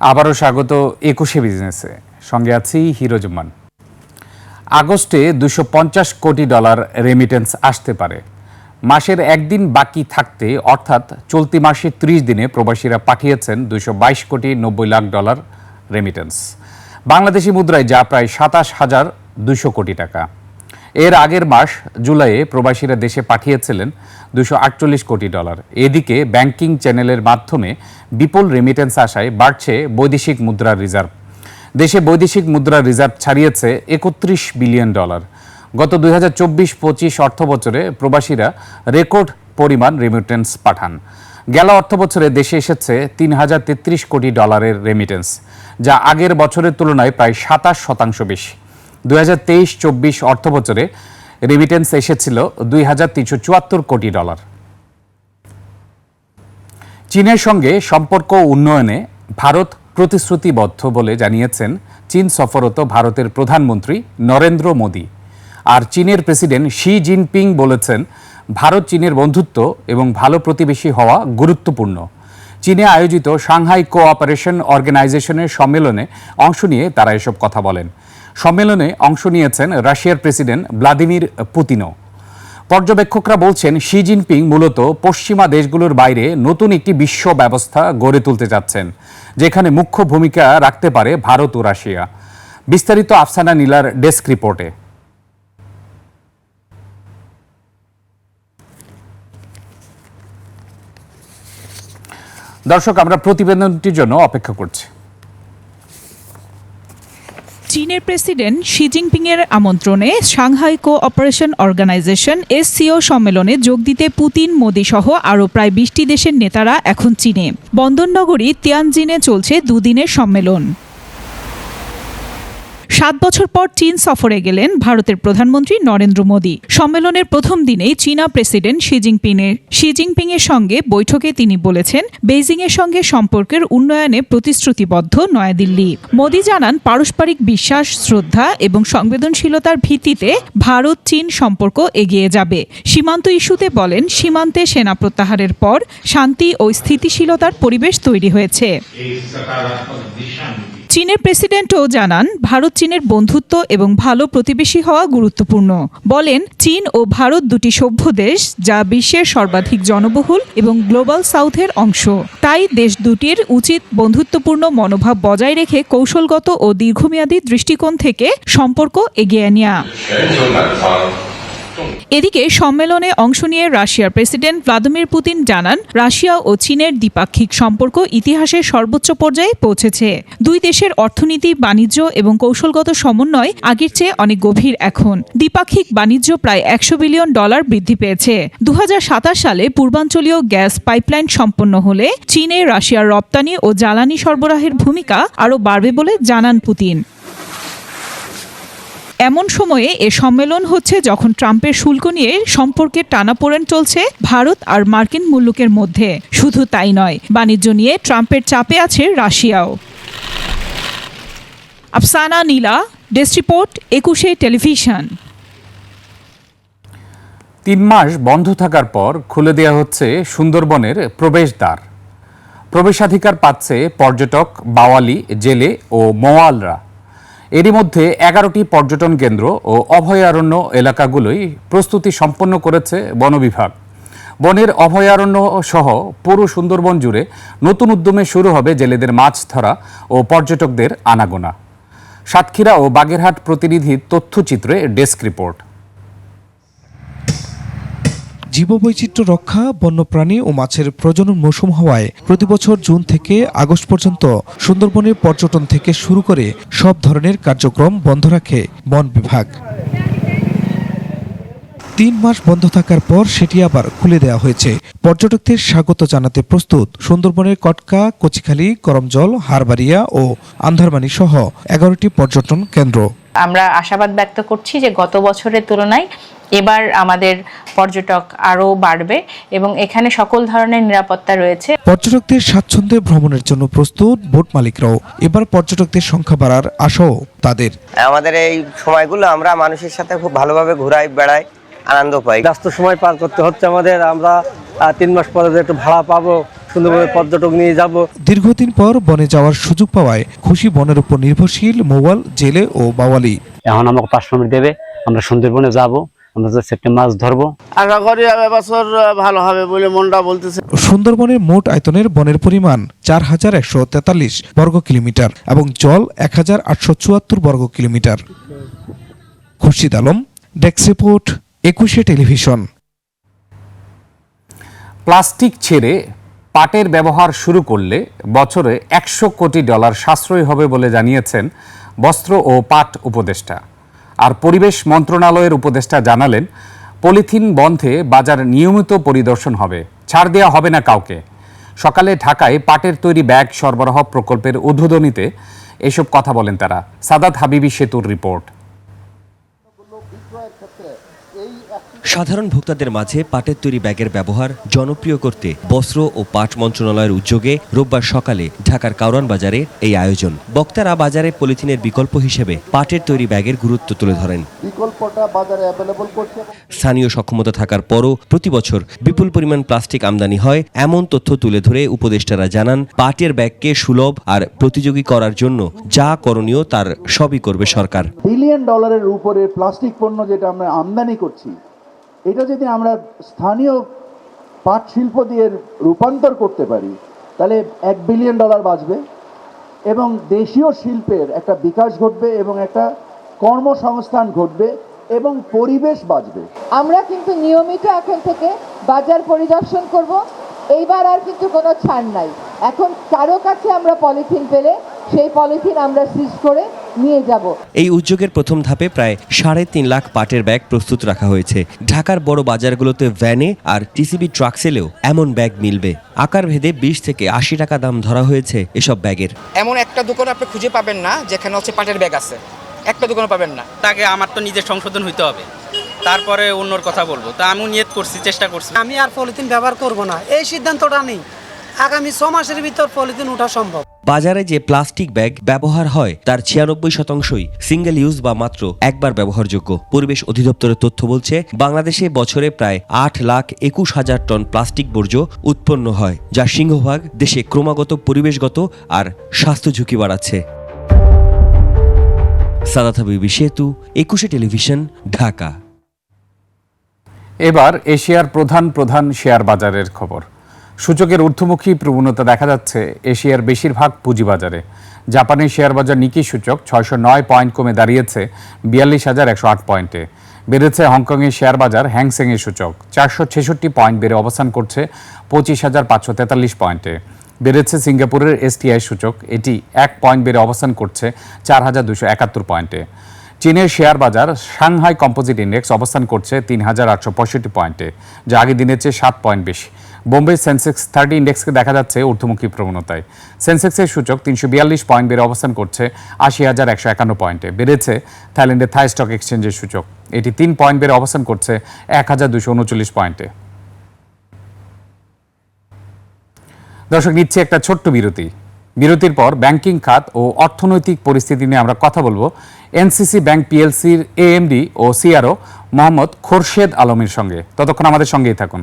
আবারও স্বাগত একুশে বিজনেসে। সঙ্গে আছি হিরোজমান আগস্টে দুশো কোটি ডলার রেমিটেন্স আসতে পারে। মাসের একদিন বাকি থাকতে, অর্থাৎ চলতি মাসে ত্রিশ দিনে প্রবাসীরা পাঠিয়েছেন দুশো কোটি নব্বই লাখ ডলার রেমিটেন্স বাংলাদেশি মুদ্রায় যা প্রায় সাতাশ হাজার দুশো কোটি টাকা। এর আগের মাস জুলাইয়ে প্রবাসীরা দেশে পাঠিয়েছিলেন দুশো আটচল্লিশ কোটি ডলার। এদিকে ব্যাংকিং চ্যানেলের মাধ্যমে বিপুল রেমিটেন্স আসায় বাড়ছে বৈদেশিক মুদ্রার রিজার্ভ। দেশে বৈদেশিক মুদ্রার রিজার্ভ ছাড়িয়েছে একত্রিশ বিলিয়ন ডলার। গত দুই হাজার চব্বিশ পঁচিশ অর্থ বছরে প্রবাসীরা রেকর্ড পরিমাণ রেমিটেন্স পাঠান। গেল অর্থ বছরে দেশে এসেছে তিন হাজার তেত্রিশ কোটি ডলারের রেমিটেন্স যা আগের বছরের তুলনায় প্রায় সাতাশ শতাংশ বেশি। দুই হাজার তেইশ, চব্বিশ অর্থ বছরে রেমিটেন্স এসেছিল দুই হাজার তিনশো চুয়াত্তর কোটি ডলার। চীনের সঙ্গে সম্পর্ক উন্নয়নে ভারত প্রতিশ্রুতিবদ্ধ বলে জানিয়েছেন চীন সফররত ভারতের প্রধানমন্ত্রী নরেন্দ্র মোদী। আর চীনের প্রেসিডেন্ট শি জিনপিং বলেছেন, ভারত চীনের বন্ধুত্ব এবং ভালো প্রতিবেশী হওয়া গুরুত্বপূর্ণ। চীনে আয়োজিত সাংহাই কোঅপারেশন অর্গানাইজেশনের সম্মেলনে অংশ নিয়ে তারা এসব কথা বলেন। সম্মেলনে অংশ নিয়েছেন রাশিয়ার প্রেসিডেন্ট ভ্লাদিমির পুতিনও। পর্যবেক্ষকরা বলছেন, শি জিনপিং মূলত পশ্চিমা দেশগুলোর বাইরে নতুন একটি বিশ্ব ব্যবস্থা গড়ে তুলতে যাচ্ছেন, যেখানে মুখ্য ভূমিকা রাখতে পারে ভারত ও রাশিয়া। বিস্তারিত আফসানা নীলার ডেস্ক রিপোর্টে। দর্শক, আমরা প্রতিবেদনটির জন্য অপেক্ষা করছি। চীনের প্রেসিডেন্ট শি জিনপিংয়ের আমন্ত্রণে Shanghai cooperation organisation SCO সম্মেলনে যোগ দিতে পুতিন, মোদী সহ আরও প্রায় বিশটি দেশের নেতারা এখন চীনে। বন্দরনগরী, তিয়ানজিনে চলছে দুদিনের সম্মেলন। সাত বছর পর চীন সফরে গেলেন ভারতের প্রধানমন্ত্রী নরেন্দ্র মোদী। সম্মেলনের প্রথম দিনেই চীনা প্রেসিডেন্ট শি জিনপিংয়ের শি জিনপিংয়ের সঙ্গে বৈঠকে তিনি বলেছেন, বেইজিংয়ের সঙ্গে সম্পর্কের উন্নয়নে প্রতিশ্রুতিবদ্ধ নয়াদিল্লি। মোদী জানান, পারস্পরিক বিশ্বাস, শ্রদ্ধা এবং সংবেদনশীলতার ভিত্তিতে ভারত চীন সম্পর্ক এগিয়ে যাবে। সীমান্ত ইস্যুতে বলেন, সীমান্তে সেনা প্রত্যাহারের পর শান্তি ও স্থিতিশীলতার পরিবেশ তৈরি হয়েছে। চীনের প্রেসিডেন্টও জানান, ভারত চীনের বন্ধুত্ব এবং ভালো প্রতিবেশী হওয়া গুরুত্বপূর্ণ। বলেন, চীন ও ভারত দুটি সভ্য দেশ যা বিশ্বের সর্বাধিক জনবহুল এবং গ্লোবাল সাউথের অংশ। তাই দেশ দুটির উচিত বন্ধুত্বপূর্ণ মনোভাব বজায় রেখে কৌশলগত ও দীর্ঘমেয়াদী দৃষ্টিকোণ থেকে সম্পর্ক এগিয়ে নেওয়া এদিকে সম্মেলনে অংশ নিয়ে রাশিয়ার প্রেসিডেন্ট ভ্লাদিমির পুতিন জানান, রাশিয়া ও চীনের দ্বিপাক্ষিক সম্পর্ক ইতিহাসের সর্বোচ্চ পর্যায়ে পৌঁছেছে। দুই দেশের অর্থনীতি, বাণিজ্য এবং কৌশলগত সমন্বয় আগের চেয়ে অনেক গভীর এখন। দ্বিপাক্ষিক বাণিজ্য প্রায় একশো বিলিয়ন ডলার বৃদ্ধি পেয়েছে। দু হাজার সাতাশ সালে পূর্বাঞ্চলীয় গ্যাস পাইপলাইন সম্পন্ন হলে চীনে রাশিয়ার রপ্তানি ও জ্বালানি সরবরাহের ভূমিকা আরও বাড়বে বলে জানান পুতিন। এমন সময়ে এ সম্মেলন হচ্ছে যখন ট্রাম্পের শুল্ক নিয়ে সম্পর্কের টানাপোড়েন চলছে ভারত আর মার্কিন মুল্লুকের মধ্যে। শুধু তাই নয়, বাণিজ্য নিয়ে ট্রাম্পের চাপে আছে রাশিয়াও। Afsana Nila, desk report, Ekushey television. তিন মাস বন্ধ থাকার পর খুলে দেওয়া হচ্ছে সুন্দরবনের প্রবেশদ্বার। প্রবেশাধিকার পাচ্ছে পর্যটক, বাওয়ালি, জেলে ও মোয়ালরা। এরই মধ্যে এগারোটি পর্যটন কেন্দ্র ও অভয়ারণ্য এলাকাগুলোই প্রস্তুতি সম্পন্ন করেছে বন বিভাগ। বনের অভয়ারণ্য সহ পুরো সুন্দরবন জুড়ে নতুন উদ্যমে শুরু হবে জেলেদের মাছ ধরা ও পর্যটকদের আনাগোনা। সাতক্ষীরা ও বাগেরহাট প্রতিনিধির তথ্যচিত্রে ডেস্ক রিপোর্ট। জীববৈচিত্র্য রক্ষা, বন্যপ্রাণী ও মাছের প্রজনন মৌসুম হওয়ায় প্রতিবছর জুন থেকে আগস্ট পর্যন্ত সুন্দরবনের পর্যটন থেকে শুরু করে সব ধরনের কার্যক্রম বন্ধ রাখে বন বিভাগ। তিন মাস বন্ধ থাকার পর সেটি আবার খুলে দেওয়া হয়েছে। পর্যটকদের স্বাগত জানাতে প্রস্তুত সুন্দরবনের কটকা, কচিখালী, করমজল হারবাড়িয়া ও আন্ধারমানি সহ এগারোটি পর্যটন কেন্দ্র। আমরা আশাবাদ ব্যক্ত করছি যে গত বছরের তুলনায় এবার আমাদের পর্যটক আরও বাড়বে এবং এখানে সকল ধরনের নিরাপত্তা রয়েছে। পর্যটকদের স্বাচ্ছন্দ্যে ভ্রমণের জন্য প্রস্তুত বোট মালিকরাও। এবার পর্যটকদের সংখ্যা বাড়ার আশাও তাদের। আমাদের এই সময়গুলো আমরা মানুষের সাথে খুব ভালোভাবে ঘুরাই বেড়াই আনন্দ পাই। ব্যস্ত সময় পার করতে হচ্ছে আমাদের। আমরা তিন মাস পরে একটু ভাড়া পাবো সুন্দরভাবে পর্যটক নিয়ে যাব। দীর্ঘদিন পর বনে যাওয়ার সুযোগ পাওয়ায় খুশি বনের উপর নির্ভরশীল মোবাল জেলে ও বাওয়ালি। এখন আমাকে পাঁচশো দেবে। আমরা সুন্দরবনে যাব। আমরা যে সেপ্টেম্বর মাছ ধরবো। আশা করি এবছর ভালো হবে বলে মনটা বলতেছে। সুন্দরবনের মোট আয়তনের বনের পরিমাণ চার হাজার একশো তেতাল্লিশ বর্গ কিলোমিটার এবং জল এক হাজার আটশো চুয়াত্তর বর্গ kilometre. Khurshid Alam desk report Ekushey television. Plastic ছেড়ে পাটের ব্যবহার শুরু করলে বছরে একশো কোটি ডলার সাশ্রয় হবে বলে জানিয়েছেন বস্ত্র ও পাট উপদেষ্টা। আর পরিবেশ মন্ত্রণালয়ের উপদেষ্টা জানালেন, পলিথিন বন্ধে বাজার নিয়মিত পরিদর্শন হবে, ছাড় দেওয়া হবে না কাউকে। সকালে ঢাকায় পাটের তৈরি ব্যাগ সরবরাহ প্রকল্পের উদ্বোধনীতে এসব কথা বলেন তারা। সাদাত হাবিবি সেতুর রিপোর্ট। সাধারণ ভোক্তাদের মাঝে পাটের তৈরি ব্যাগের ব্যবহার জনপ্রিয় করতে বস্ত্র ও পাট মন্ত্রণালয়ের উদ্যোগে রোববার সকালে ঢাকার কাউরান বাজারে এই আয়োজন। বক্তারা বাজারে পলিথিনের বিকল্প হিসেবে পাটের তৈরি ব্যাগের গুরুত্ব তুলে ধরেন। স্থানীয় সক্ষমতা থাকার পরও প্রতি বছর বিপুল পরিমাণ প্লাস্টিক আমদানি হয় এমন তথ্য তুলে ধরে উপদেষ্টারা জানান পাটের ব্যাগকে সুলভ আর প্রতিযোগী করার জন্য যা করণীয় তার সবই করবে সরকার। বিলিয়ন ডলারের উপরে প্লাস্টিক পণ্য যেটা আমরা আমদানি করছি এটা যদি আমরা স্থানীয় পাট শিল্প দিয়ে রূপান্তর করতে পারি, তাহলে এক বিলিয়ন ডলার বাঁচবে এবং দেশীয় শিল্পের একটা বিকাশ ঘটবে এবং একটা কর্মসংস্থান ঘটবে এবং পরিবেশ বাঁচবে। আমরা কিন্তু নিয়মিত এখন থেকে বাজার পরিদর্শন করব। এইবার আর কিন্তু কোনো ছাড় নাই। এখন কারও কাছে আমরা পলিথিন পেলে সেই পলিথিন আমরা সিজ করে নিয়ে যাব। এই উদ্যোগের প্রথম ধাপে প্রায় সাড়ে তিন লাখ পাটের ব্যাগ প্রস্তুত রাখা হয়েছে। ঢাকার বড় বাজারগুলোতে ভ্যানে আর টিসিবি ট্রাক সেলেও এমন ব্যাগ মিলবে। আকার ভেদে বিশ থেকে আশি টাকা দাম ধরা হয়েছে এসব ব্যাগের। এমন একটা দোকান আপনি খুঁজে পাবেন না যেখানে হচ্ছে পাটের ব্যাগ আছে। একটা দোকানে পাবেন না। তাকে আমার তো নিজের সংশোধন হইতে হবে। তারপরে অন্যর কথা বলব। তা আমিও নিয়ত করছি চেষ্টা করছি। আমি আর পলিথিন ব্যবহার করব না। এই সিদ্ধান্তটা নেই। আগামী ছ মাসের ভিতর পলিথিন ওঠা সম্ভব। বাজারে যে প্লাস্টিক ব্যাগ ব্যবহার হয়, তার ছিয়ানব্বই শতাংশই সিঙ্গেল ইউজ বা মাত্র একবার ব্যবহারযোগ্য। পরিবেশ অধিদপ্তরের তথ্য বলছে, বাংলাদেশে বছরে প্রায় আট লাখ একুশ হাজার টন প্লাস্টিক বর্জ্য উৎপন্ন হয়, যা সিংহভাগ দেশে ক্রমাগত পরিবেশগত আর স্বাস্থ্য ঝুঁকি বাড়াচ্ছে। সাদাত সেতু, একুশে টেলিভিশন, ঢাকা। এবার এশিয়ার প্রধান প্রধান শেয়ার বাজারের খবর। সূচকের ঊর্ধ্বমুখী প্রবণতা দেখা যাচ্ছে এশিয়ার বেশিরভাগ পুঁজিবাজারে। জাপানের শেয়ার বাজার নিকি সূচক ছয়শো নয় পয়েন্ট কমে দাঁড়িয়েছে, বিয়াল্লিশ হাজার একশো আট পয়েন্টে। বেড়েছে হংকংয়ের শেয়ার বাজার হ্যাংসেংয়ের সূচক, চারশো ছেষট্টি পয়েন্ট বেড়ে অবস্থান করছে, পঁচিশ হাজার পাঁচশো তেতাল্লিশ পয়েন্টে। বেড়েছে সিঙ্গাপুরের এসটিআই সূচক, এটি এক পয়েন্ট বেড়ে অবস্থান করছে, চার হাজার দুশো একাত্তর পয়েন্টে। চীনের শেয়ার বাজার সাংহাই কম্পোজিট ইন্ডেক্স অবস্থান করছে তিন হাজার আটশো পঁয়ষট্টি পয়েন্টে, যা আগের দিনের চেয়ে সাত পয়েন্ট বেশি। বোম্বে সেন্সেক্স থার্টি ইন্ডেক্সকে দেখা যাচ্ছে ঊর্ধ্বমুখী প্রবণতায়। সেন্সেক্সের সূচক তিনশো বিয়াল্লিশ পয়েন্ট বেড়ে অবস্থান করছে আশি হাজার একশো একান্ন পয়েন্টে বেড়েছে থাইল্যান্ডের থাই স্টক এক্সচেঞ্জের সূচক। এটি তিন পয়েন্ট বেড়ে অবস্থান করছে এক হাজার দুশো উনচল্লিশ পয়েন্টে দর্শক, নিচ্ছে একটা ছোট্ট বিরতি। বিরতির পর ব্যাংকিং খাত ও অর্থনৈতিক পরিস্থিতি নিয়ে আমরা কথা বলব এনসিসি ব্যাংক পিএলসির এএমডি ও সিআরও মোহাম্মদ খোরশেদ আলমের সঙ্গে। ততক্ষণ আমাদের সঙ্গেই থাকুন।